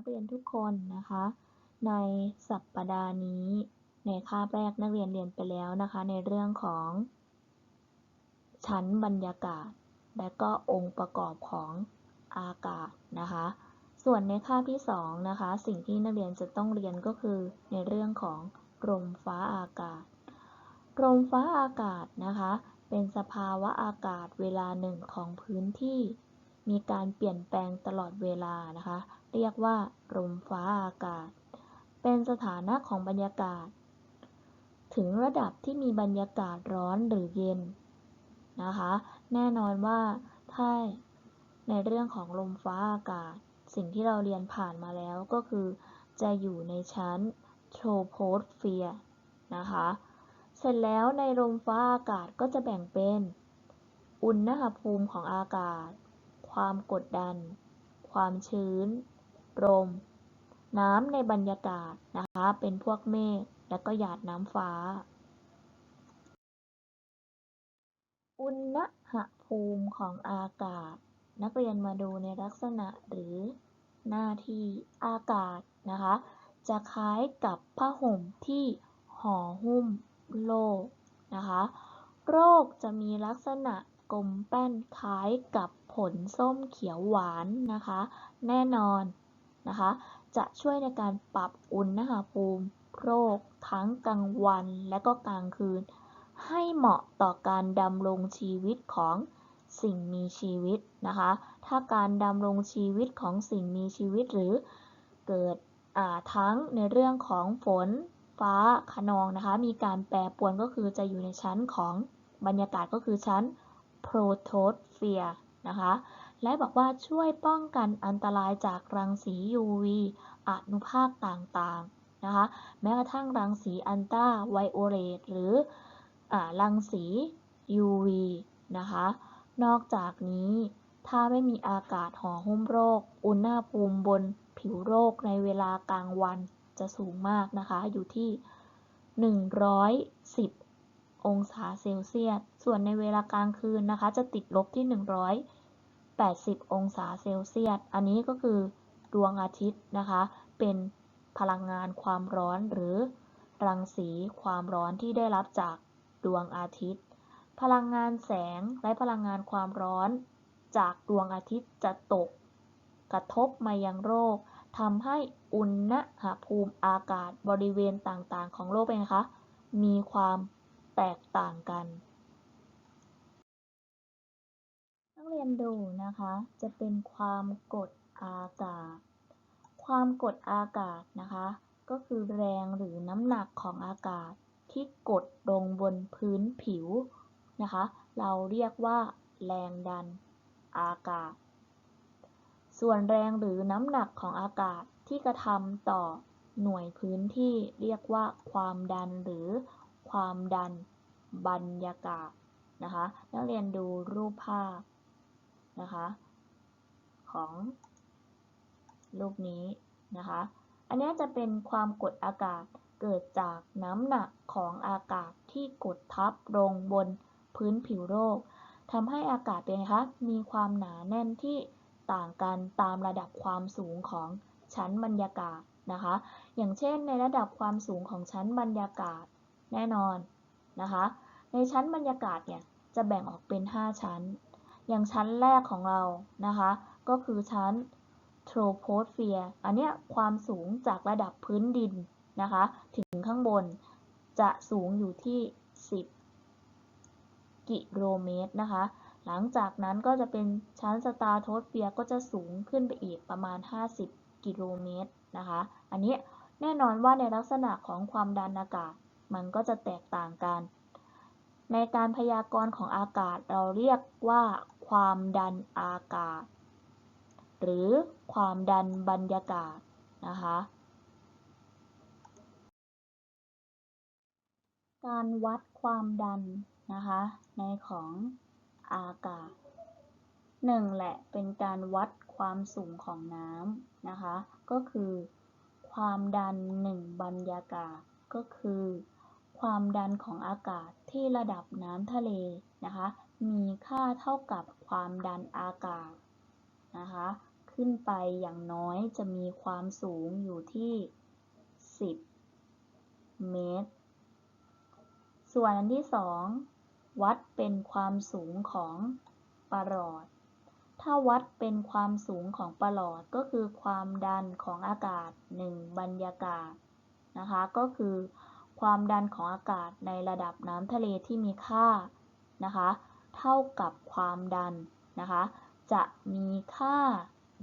นักเรียนทุกคนนะคะ ในสัปดาห์นี้ ในคาบแรกนักเรียนเรียนไปแล้วนะคะ ในเรื่องของชั้นบรรยากาศ และก็องค์ประกอบของอากาศนะคะ ส่วนในคาบที่2นะคะ สิ่งที่นักเรียนจะต้องเรียนก็คือในเรื่องของลมฟ้าอากาศลมฟ้าอากาศนะคะ เป็นสภาวะอากาศเวลาหนึ่งของพื้นที่ มีการเปลี่ยนแปลงตลอดเวลานะคะ เรียกว่าลมฟ้าอากาศ เป็นสถานะของบรรยากาศ ถึงระดับที่มีบรรยากาศร้อนหรือเย็นนะคะ แน่นอนว่าถ้าในเรื่องของลมฟ้าอากาศ สิ่งที่เราเรียนผ่านมาแล้วก็คือ จะอยู่ในชั้นโทรโพสเฟียร์นะคะ เสร็จแล้วในลมฟ้าอากาศก็จะแบ่งเป็น อุณหภูมิของอากาศ ความกดดัน ความชื้น ลม น้ำในบรรยากาศนะคะ เป็นพวกเมฆและก็หยาดน้ำฟ้า อุณหภูมิของอากาศ นักเรียนมาดูในลักษณะหรือหน้าที่อากาศนะคะ จะคล้ายกับผ้าห่มที่ห่อหุ้มโลกนะคะโรคจะมีลักษณะกลมแป้นคล้ายกับผลส้มเขียวหวานนะคะ แน่นอน นะคะ จะช่วยในการปรับอุณหภูมิโรคทั้งกลางวันและก็กลางคืน ให้เหมาะต่อการดำรงชีวิตของสิ่งมีชีวิตนะคะ ถ้าการดำรงชีวิตของสิ่งมีชีวิตหรือเกิดทั้งในเรื่องของฝนฟ้าขนองนะคะ มีการแปรปรวนก็คือจะอยู่ในชั้นของบรรยากาศก็คือชั้นโปรโตสเฟียร์นะคะ และบอกว่าช่วยป้องกันอันตรายจากรังสี UV อนุภาคต่างๆนะคะ แม้กระทั่งรังสีอันตราไวโอเลตหรืออรังสี UV นะคะ นอกจากนี้ถ้าไม่มีอากาศห่อหุ้มโรค อุณหภูมิบนผิวโรคในเวลากลางวันจะสูงมากนะคะ อยู่ที่ 110 องศาเซลเซียส ส่วนในเวลากลางคืนนะคะ จะติดลบที่ 80 องศาเซลเซียส อันนี้ก็คือดวงอาทิตย์นะคะ เป็นพลังงานความร้อนหรือรังสีความร้อนที่ได้รับจากดวงอาทิตย์ พลังงานแสงและพลังงานความร้อน จากดวงอาทิตย์จะตก กระทบมายังโรคทำให้อุณหภูมิอากาศบริเวณต่างๆ ของโลกเป็นคะ มีความแตกต่างกัน เรียนดูนะคะ จะเป็นความกดอากาศ ความกดอากาศนะคะ ก็คือแรงหรือน้ำหนักของอากาศที่กดลงบนพื้นผิวนะคะ เราเรียกว่า แรงดันอากาศ ส่วนแรงหรือน้ำหนักของอากาศที่กระทำต่อหน่วยพื้นที่เรียกว่าความดันหรือความดันบรรยากาศนะคะ นักเรียนดูรูปภาพ นะคะ ของรูปนี้นะคะ อันนี้จะเป็นความกดอากาศเกิดจากน้ำหนักของอากาศที่กดทับลงบนพื้นผิวโลกทำให้อากาศเป็นคะมีความหนาแน่นที่ต่างกันตามระดับความสูงของชั้นบรรยากาศนะคะ อย่างเช่นในระดับความสูงของชั้นบรรยากาศแน่นอนนะคะ ในชั้นบรรยากาศเนี่ยจะแบ่งออกเป็น 5 ชั้น อย่างชั้นแรกของเรานะคะ ก็คือชั้นโทรโพสเฟียร์อันเนี้ยความสูงจากระดับพื้นดินนะคะ ถึงข้างบนจะสูงอยู่ที่ 10 กิโลเมตรนะคะ หลังจากนั้นก็จะเป็นชั้นสตาร์โทสเฟียร์ก็จะสูงขึ้นไปอีกประมาณ 50 กิโลเมตรนะคะ อันนี้แน่นอนว่าในลักษณะของความดันอากาศมันก็จะแตกต่างกัน ในการพยากรณ์ของอากาศเราเรียกว่า ความดันอากาศ หรือความดันบรรยากาศนะคะการวัดความดันนะคะในของอากาศหนึ่งแหละเป็นการวัดความสูงของน้ำนะคะก็คือ ความดันหนึ่งบรรยากาศก็คือ ความดันของอากาศที่ระดับน้ำทะเลนะคะ มีค่าเท่ากับความดันอากาศนะคะ ขึ้นไปอย่างน้อยจะมีความสูงอยู่ที่ 10 เมตร ส่วนอันที่ 2 วัดเป็นความสูงของประหลอด ถ้าวัดเป็นความสูงของประหลอดก็คือความดันของอากาศ 1 บรรยากาศนะคะ ก็คือความดันของอากาศในระดับน้ำทะเลที่มีค่านะคะ เท่ากับความดันนะคะ จะมีค่า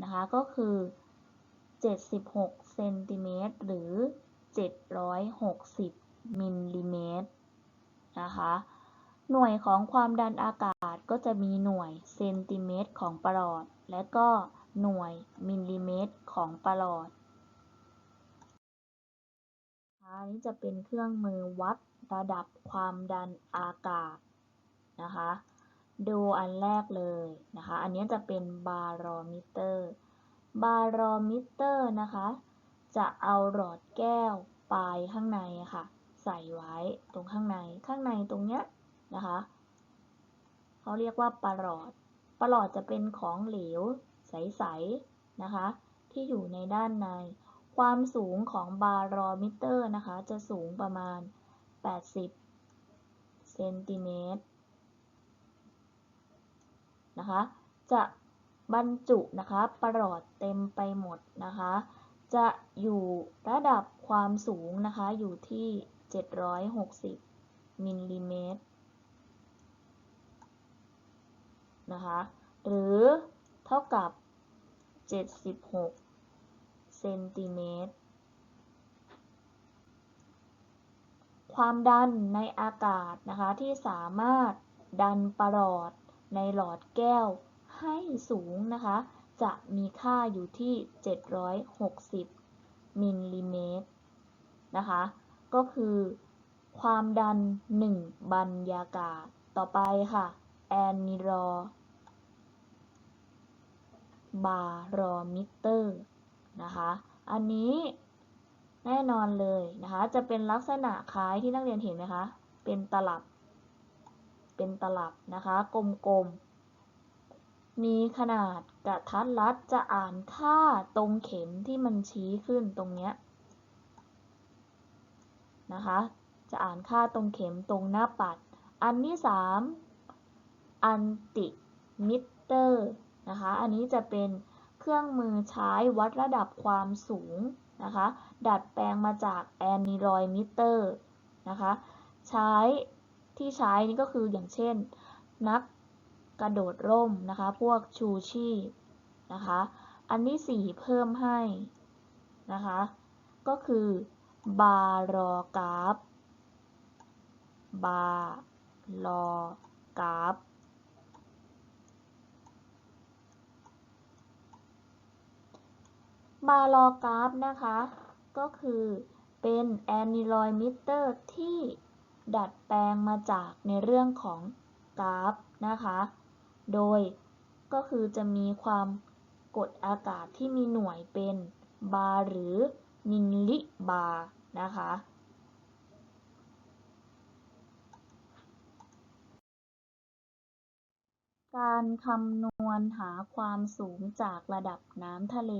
นะคะก็คือ 76เซนติเมตรหรือ 760มิลลิเมตรนะคะหน่วยของความดันอากาศก็จะมีหน่วยเซนติเมตรของประหลอด และก็หน่วยมิลลิเมตรของประหลอดอันนี้จะเป็นเครื่องมือวัดระดับความดันอากาศนะคะ ดูอันแรกเลยนะคะ อันนี้จะเป็นบารอมิเตอร์ บารอมิเตอร์นะคะ จะเอาหลอดแก้วปลายข้างในค่ะ ใส่ไว้ตรงข้างใน ข้างในตรงเนี้ยนะคะ เขาเรียกว่าปลอด ปลอดจะเป็นของเหลวใสๆนะคะ ที่อยู่ในด้านใน ความสูงของบารอมิเตอร์นะคะ จะสูงประมาณ 80 เซนติเมตร นะคะ จะบรรจุนะคะประหลอดเต็มไปหมดนะคะ จะอยู่ระดับความสูงนะคะอยู่ที่ 760 มิลลิเมตรนะคะหรือเท่ากับ 76 เซนติเมตร ความดันในอากาศนะคะที่สามารถดันประหลอด ในหลอดแก้วให้สูงนะคะ จะมีค่าอยู่ที่ 760 มิลลิเมตรนะคะ ก็คือ ความดัน 1 บรรยากาศ ต่อไปค่ะ แอนนิรอบารอมิเตอร์นะคะ อันนี้แน่นอนเลยนะคะ จะเป็นลักษณะคล้ายที่นักเรียนเห็นไหมคะ เป็นตลับ เป็นตลับนะคะ กลมๆ มีขนาดกระทัดรัดจะอ่านค่าตรงเข็มที่มันชี้ขึ้นตรงเนี้ยนะคะ จะอ่านค่าตรงเข็มตรงหน้าปัด อันที่3อันติมิเตอร์นะคะ อันนี้จะเป็นเครื่องมือใช้วัดระดับความสูงนะคะ ดัดแปลงมาจากแอนนิรอยมิเตอร์นะคะ ใช้ ที่ใช้นี่ก็คืออย่างเช่น นักกระโดดร่มนะคะ พวกชูชีพนะคะ อันที่สี่เพิ่มให้นะคะ ก็คือบารอกราฟบารอกราฟบารอกราฟนะคะ ก็คือเป็นแอนนิลอยมิเตอร์ที่ ดัดแปลงมาจากในเรื่องของกราฟนะคะ โดยก็คือจะมีความกดอากาศที่มีหน่วยเป็นบาร์หรือมิลลิบาร์นะคะการคำนวณหาความสูงจากระดับน้ำทะเล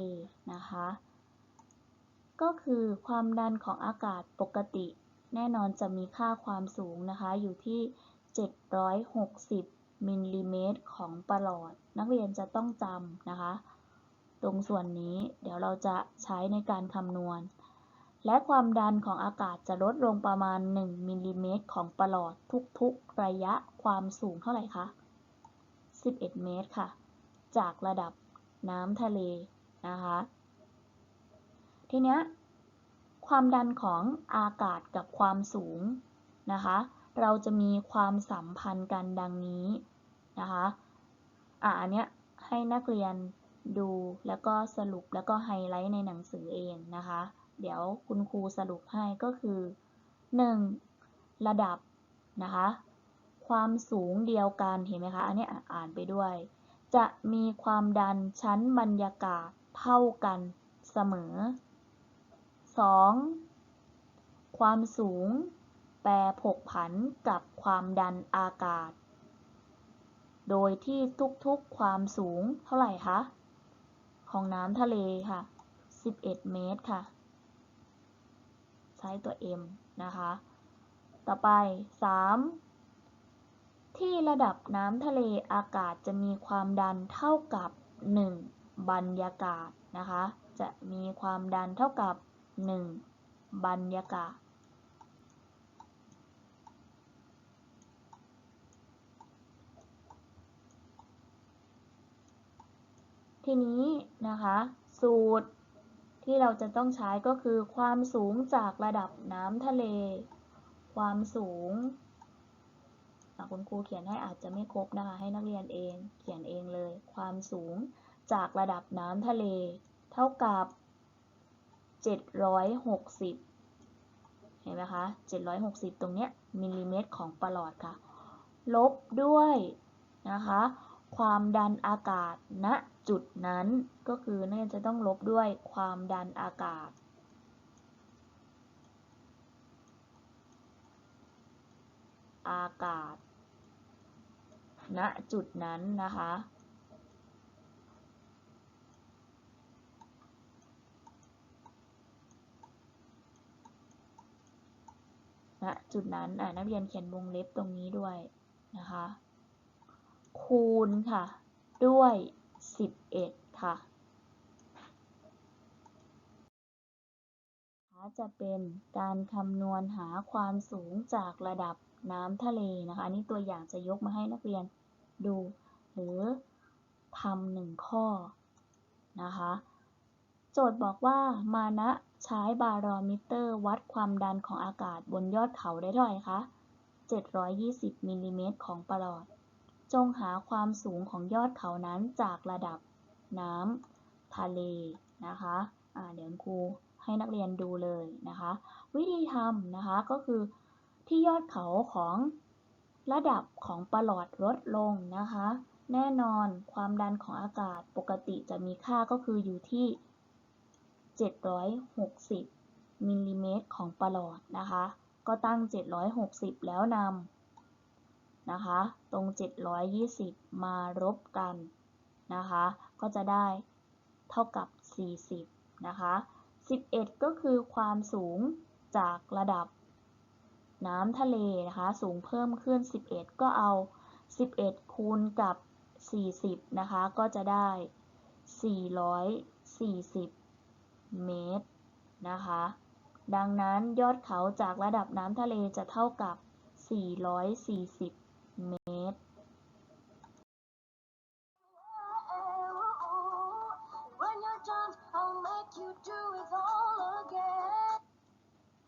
นะคะ ก็คือความดันของอากาศปกติ แน่นอนจะมีค่าความสูงนะคะ อยู่ที่ 760มิลลิเมตรของประหลอด นักเรียนจะต้องจำนะคะ ตรงส่วนนี้เดี๋ยวเราจะใช้ในการคำนวณ และความดันของอากาศจะลดลงประมาณ 1มิลลิเมตรของประหลอดทุกๆ ระยะความสูงเท่าไหร่คะ 11 เมตรค่ะ จากระดับน้ำทะเลนะคะ ทีเนี้ย ความดันของอากาศกับความสูงนะคะ เราจะมีความสัมพันธ์กันดังนี้นะคะอะอันเนี้ยให้นักเรียนดูแล้วก็สรุปแล้วก็ไฮไลท์ในหนังสือเองนะคะ เดี๋ยวคุณครูสรุปให้ก็คือ 1. ระดับนะคะ ความสูงเดียวกันเห็นไหมคะ อันนี้อ่านไปด้วย จะมีความดันชั้นบรรยากาศเท่ากันเสมอ 2. ความสูง แปรผกผันกับความดันอากาศ โดยที่ทุกๆความสูงเท่าไหร่คะ ของน้ำทะเลค่ะ 11 เมตรค่ะ ใช้ตัว m นะคะ ต่อไป 3 ที่ระดับน้ำทะเลอากาศจะมีความดันเท่ากับ 1 บรรยากาศนะคะ จะมีความดันเท่ากับ 1บรรยากาศทีนี้นะคะ สูตรที่เราจะต้องใช้ก็คือความสูงจากระดับน้ำทะเล ความสูงคุณครูเขียนให้อาจจะไม่ครบนะคะ ให้นักเรียนเองเขียนเองเลย ความสูงจากระดับน้ำทะเล เท่ากับ 760เห็นไหมคะ760ตรงเนี้ยมิลลิเมตรของประหลอดค่ะ ลบด้วยนะคะ ความดันอากาศณจุดนั้นก็คือน่าจะต้องลบด้วยความดันอากาศอากาศ ณ จุดนั้นนะคะ ณจุดนั้นนักเรียนเขียนวงเล็บตรงนี้ด้วยนะคะ คูณค่ะ ด้วย 11 ค่ะ จะเป็นการคำนวณหาความสูงจากระดับน้ำทะเลนะคะอันนี้ตัวอย่างจะยกมาให้นักเรียนดู หรือทำหนึ่งข้อนะคะ โจทย์บอกว่ามานะ ใช้บารอมิเตอร์วัดความดันของอากาศบนยอดเขาได้เท่าไหร่คะ 720มิลลิเมตรของประหลอด จงหาความสูงของยอดเขานั้นจากระดับน้ำทะเลนะคะะเดี๋ยวครูให้นักเรียนดูเลยนะคะ วิธีทำนะคะก็คือที่ยอดเขาของระดับของประหลอดลดลงนะคะ แน่นอนความดันของอากาศปกติจะมีค่าก็คืออยู่ที่ 760มิลลิเมตรของประหลอดนะคะ ก็ตั้ง 760 แล้วนำนะคะ ตรง 720 มารบกันนะคะ ก็จะได้เท่ากับ 40 นะคะ 11 ก็คือความสูงจากระดับน้ำทะเลนะคะ สูงเพิ่มขึ้น 11 ก็เอา 11 คูณกับ 40 นะคะ ก็จะได้ 440 เมตรนะคะ ดังนั้นยอดเขาจากระดับน้ำทะเลจะเท่ากับ 440 เมตร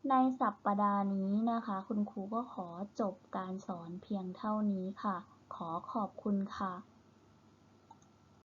ในสัปปดาห์นี้นะคะ คุณครูก็ขอจบการสอนเพียงเท่านี้ค่ะ ขอขอบคุณค่ะ